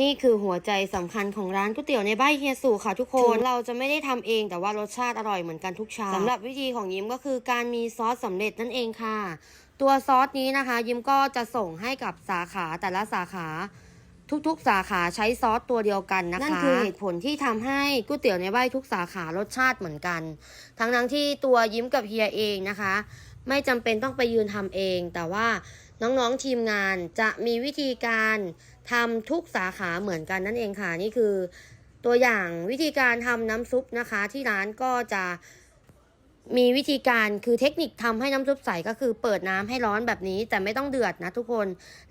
นี่คือหัวใจสำคัญของร้านก๋วยเตี๋ยวในบ้านเฮียสู่ค่ะทุกคนเราจะไม่ได้ทำเองแต่ว่ารสชาติอร่อยเหมือนกันทุกชามสำหรับวิธีของยิ้มก็คือการมีซอสสำเร็จนั่นเองค่ะ ตัวซอสนี้นะคะ ยิ้มก็จะส่งให้กับสาขาแต่ละสาขาทุกๆ สาขาใช้ซอสตัวเดียวกันนะคะ นั่นคือเหตุผลที่ทำให้ก๋วยเตี๋ยวในบ้านทุกสาขารสชาติเหมือนกัน ทั้งทั้งๆที่ตัวยิ้มกับเฮียเองนะคะ ไม่จำเป็นต้องไปยืนทำเองแต่ว่า น้องๆทีมงานจะมีวิธีการทำทุกสาขาเหมือนกันนั่นเองค่ะ นี่คือตัวอย่างวิธีการทำน้ำซุปนะคะ ที่ร้านก็จะ มีวิธีการคือเทคนิคทำให้น้ำซุปใสก็คือเปิดน้ำให้ร้อนแบบนี้ แต่ไม่ต้องเดือดนะทุกคน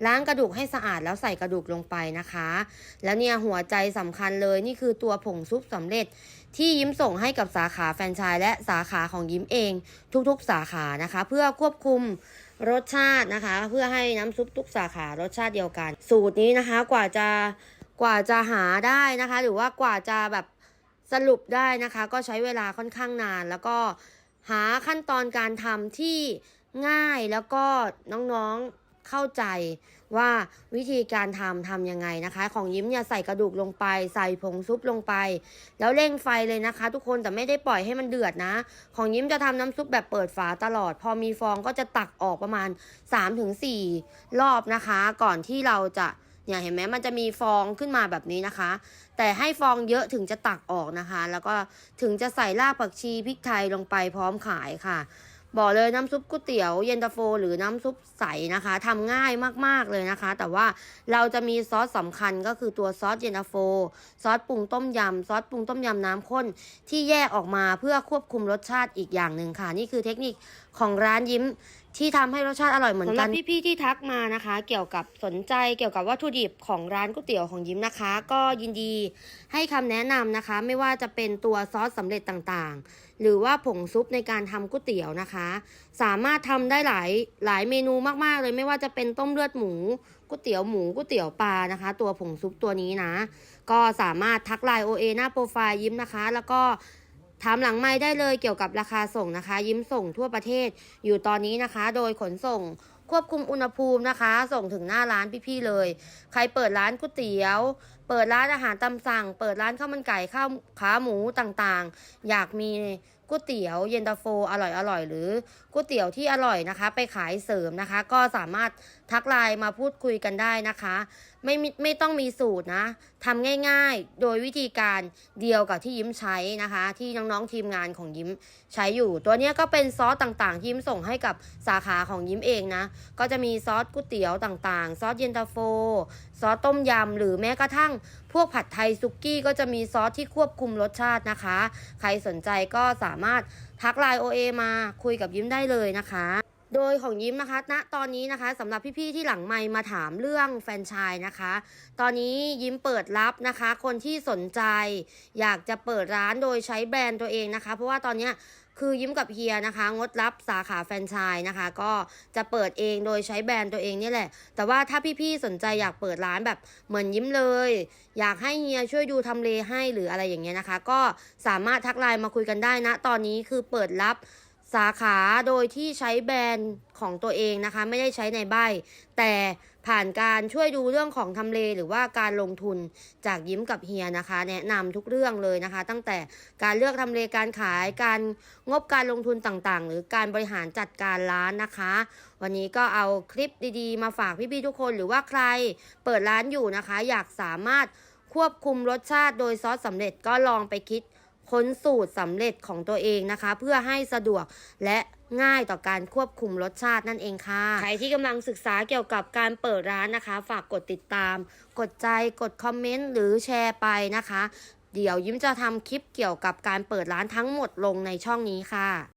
ล้างกระดูกให้สะอาดแล้วใส่กระดูกลงไปนะคะ แล้วเนี่ยหัวใจสำคัญเลยนี่คือตัวผงซุปสำเร็จ ที่ยิ้มส่งให้กับสาขาแฟรนไชส์และสาขาของยิ้มเอง ทุกๆสาขานะคะ เพื่อควบคุมรสชาตินะคะ เพื่อให้น้ำซุปทุกสาขารสชาติเดียวกัน สูตรนี้นะคะกว่าจะกว่าจะหาได้นะคะ หรือว่ากว่าจะแบบสรุปได้นะคะ ก็ใช้เวลาค่อนข้างนานแล้วก็ หาขั้นตอนการทำที่ง่ายแล้วก็น้องๆเข้าใจว่าวิธีการทำทำยังไงนะคะ ของยิ้มเนี่ยใส่กระดูกลงไป ใส่ผงซุปลงไป แล้วเร่งไฟเลยนะคะ ทุกคนแต่ไม่ได้ปล่อยให้มันเดือดนะ ของยิ้มจะทำน้ำซุปแบบเปิดฝาตลอด พอมีฟองก็จะตักออกประมาณ 3-4 รอบนะคะ ก่อนที่เราจะ เนี่ยเห็นไหมมันจะมีฟองขึ้นมาแบบนี้นะคะ แต่ให้ฟองเยอะถึงจะตักออกนะคะ แล้วก็ถึงจะใส่รากผักชีพริกไทยลงไปพร้อมขายค่ะ บอกเลยน้ำซุปก๋วยเตี๋ยวเย็นตาโฟ หรือน้ำซุปใสนะคะทำง่ายมากๆเลยนะคะ แต่ว่าเราจะมีซอสสำคัญก็คือตัวซอสเย็นตาโฟ ซอสปรุงต้มยำซอสปรุงต้มยำน้ำข้นที่แยกออกมาเพื่อควบคุมรสชาติอีกอย่างหนึ่งค่ะ นี่คือเทคนิค ของร้านยิ้มที่ทำให้รสชาติอร่อยเหมือนกันสำหรับพี่ๆที่ทักมานะคะ เกี่ยวกับสนใจเกี่ยวกับวัตถุดิบของร้านก๋วยเตี๋ยวของยิ้มนะคะ ก็ยินดีให้คำแนะนำนะคะ ไม่ว่าจะเป็นตัวซอสสำเร็จต่างๆ หรือว่าผงซุปในการทำก๋วยเตี๋ยวนะคะ สามารถทำได้หลายหลายเมนูมากๆเลยไม่ว่าจะเป็นต้มเลือดหมูก๋วยเตี๋ยวหมูก๋วยเตี๋ยวปลานะคะ ตัวผงซุปตัวนี้นะ ก็สามารถทักไลน์ OA หน้าโปรไฟล์ยิ้มนะคะ แล้วก็ ถามหลังไม้ได้เลยเกี่ยวกับราคาส่งนะคะ ยิ้มส่งทั่วประเทศอยู่ตอนนี้นะคะ โดยขนส่งควบคุมอุณหภูมินะคะ ส่งถึงหน้าร้านพี่ๆเลย ใครเปิดร้านก๋วยเตี๋ยว เปิดร้านอาหารตามสั่ง เปิดร้านข้าวมันไก่ข้าวขาหมูต่างๆ อยากมีก๋วยเตี๋ยวเย็นตาโฟอร่อยๆหรือก๋วยเตี๋ยวที่อร่อยนะคะ ไปขายเสริมนะคะ ก็สามารถทักไลน์มาพูดคุยกันได้นะคะ ไม่มีไม่ต้องมีสูตรนะทำง่ายๆ โดยวิธีการเดียวกับที่ยิ้มใช้นะคะ ที่น้องๆทีมงานของยิ้มใช้อยู่ ตัวนี้ก็เป็นซอสต่างๆที่ยิ้มส่งให้กับสาขาของยิ้มเองนะ ก็จะมีซอสก๋วยเตี๋ยวต่างๆ ซอสเย็นตาโฟ ซอสต้มยำหรือแม้กระทั่ง พวกผัดไทยซุกี้ก็จะมีซอสที่ควบคุมรสชาตินะคะ ใครสนใจก็สามารถทักไลน์ OA มาคุยกับยิ้มได้เลยนะคะ โดยของยิ้มนะคะณตอนนี้นะคะสำหรับพี่ๆที่หลังไมมาถามเรื่องแฟนชส์นะคะ ตอนนี้ยิ้มเปิดรับนะคะ คนที่สนใจ อยากจะเปิดร้านโดยใช้แบรนด์ตัวเองนะคะ เพราะว่าตอนนี้คือยิ้มกับเฮียนะคะ งดรับสาขาแฟนชส์นะคะ ก็จะเปิดเองโดยใช้แบรนด์ตัวเองนี่แหละ แต่ว่าถ้าพี่ๆสนใจอยากเปิดร้านแบบเหมือนยิ้มเลย อยากให้เฮียช่วยดูทำเลให้หรืออะไรอย่างเงี้ยนะคะ ก็สามารถทักไลน์มาคุยกันได้นะ ตอนนี้คือเปิดรับ สาขาโดยที่ใช้แบรนด์ของตัวเองนะคะ ไม่ได้ใช้ในใบ แต่ผ่านการช่วยดูเรื่องของทำเลหรือว่าการลงทุนจากยิ้มกับเฮียนะคะ แนะนำทุกเรื่องเลยนะคะ ตั้งแต่การเลือกทำเลการขายการงบการลงทุนต่างๆ หรือการบริหารจัดการร้านนะคะ วันนี้ก็เอาคลิปดีๆ มาฝากพี่ๆทุกคนหรือว่าใครเปิดร้านอยู่นะคะ อยากสามารถควบคุมรสชาติโดยซอสสำเร็จก็ลองไปคิด ค้นสูตรสำเร็จของตัวเองนะคะ เพื่อให้สะดวกและง่ายต่อการควบคุมรสชาตินั่นเองค่ะ ใครที่กำลังศึกษาเกี่ยวกับการเปิดร้านนะคะ ฝากกดติดตาม กดใจกดคอมเมนต์หรือแชร์ไปนะคะ เดี๋ยวยิ้มจะทำคลิปเกี่ยวกับการเปิดร้านทั้งหมดลงในช่องนี้ค่ะ